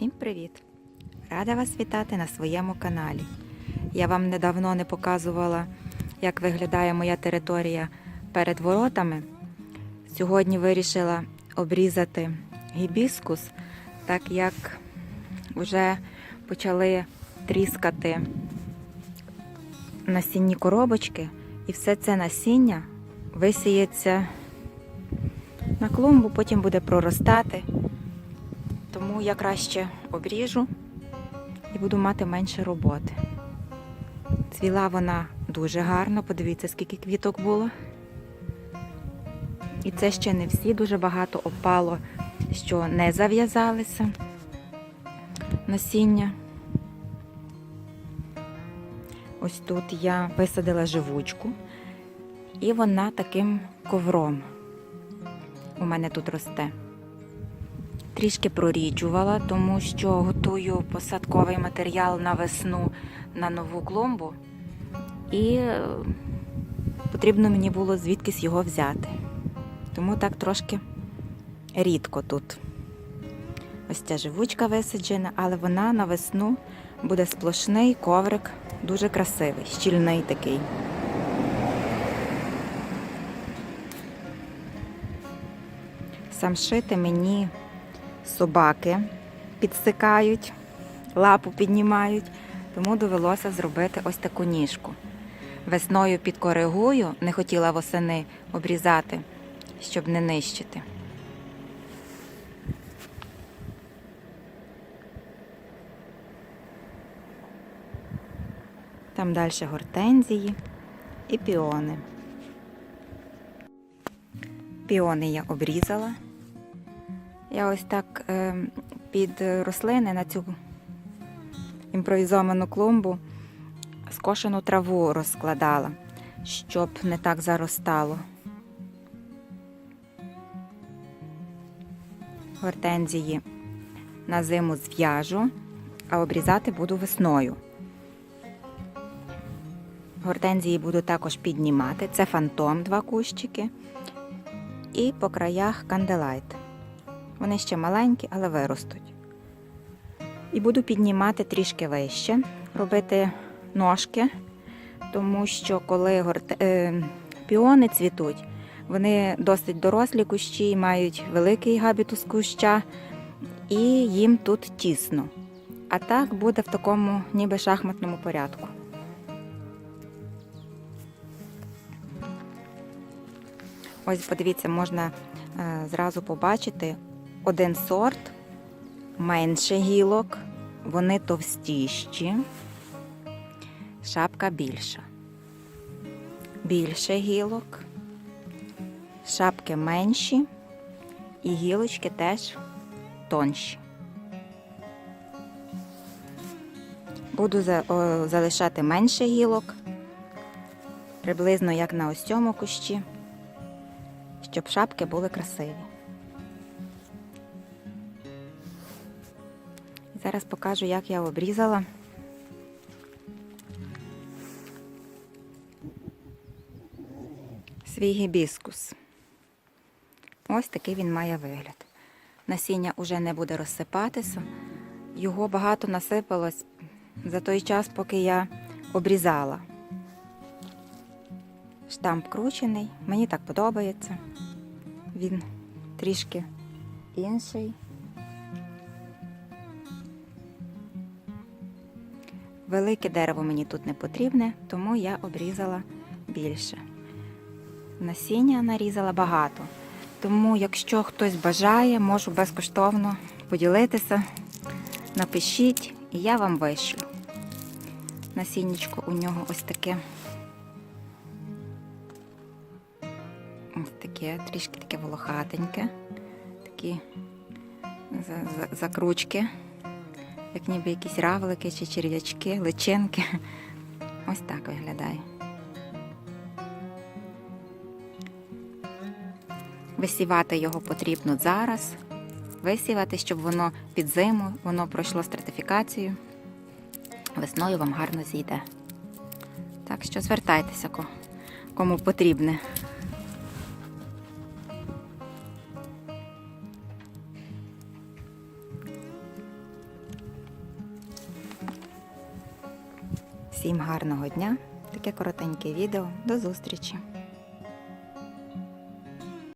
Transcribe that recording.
Всім привіт! Рада вас вітати на своєму каналі. Я вам недавно не показувала, як виглядає моя територія перед воротами. Сьогодні вирішила обрізати гібіскус, так як вже почали тріскати насінні коробочки, і все це насіння висіється на клумбу, потім буде проростати. Тому я краще обріжу і буду мати менше роботи. Цвіла вона дуже гарно, подивіться, скільки квіток було. І це ще не всі, дуже багато опало, що не зав'язалися насіння. Ось тут я висадила живучку, і вона таким ковром у мене тут росте. Трішки проріджувала, тому що готую посадковий матеріал на весну на нову клумбу, і е, потрібно мені було звідкись його взяти. Тому так трошки рідко тут. Ось ця живучка висаджена, але вона на весну буде сплошний коврик, дуже красивий, щільний такий. Самшити мені собаки підсикають, лапу піднімають, тому довелося зробити ось таку ніжку. Весною підкоригую, не хотіла восени обрізати, щоб не нищити. Там далі гортензії і піони. Піони я обрізала. Я ось так е, під рослини на цю імпровізовану клумбу скошену траву розкладала, щоб не так заростало. Гортензії на зиму зв'яжу, а обрізати буду весною. Гортензії буду також піднімати. Це фантом, два кущики. І по краях канделайт. Вони ще маленькі, але виростуть. І буду піднімати трішки вище, робити ножки, тому що коли горте... е... піони цвітуть, вони досить дорослі кущі, мають великий габітус куща, і їм тут тісно. А так буде в такому ніби шахматному порядку. Ось, подивіться, можна е, зразу побачити один сорт, менше гілок, вони товстіші, шапка більша. Більше гілок, шапки менші і гілочки теж тонші. Буду залишати менше гілок, приблизно як на ось цьому кущі, щоб шапки були красиві. Зараз покажу, як я обрізала. Свій гібіскус. Ось такий він має вигляд. Насіння уже не буде розсипатися. Його багато насипалось за той час, поки я обрізала. Штамп кручений, мені так подобається. Він трішки інший. Велике дерево мені тут не потрібне, тому я обрізала більше. Насіння нарізала багато. Тому, якщо хтось бажає, можу безкоштовно поділитися. Напишіть, і я вам вишлю. Насіннячко у нього ось таке. Ось таке, трішки таке волохатеньке. Такі за- за- закручки як ніби якісь равлики чи черв'ячки, личинки. Ось так виглядає. Висівати його потрібно зараз. Висівати, щоб воно під зиму, воно пройшло стратифікацію. Весною вам гарно зійде. Так що звертайтеся, кому потрібне. Всім гарного дня! Таке коротеньке відео. До зустрічі!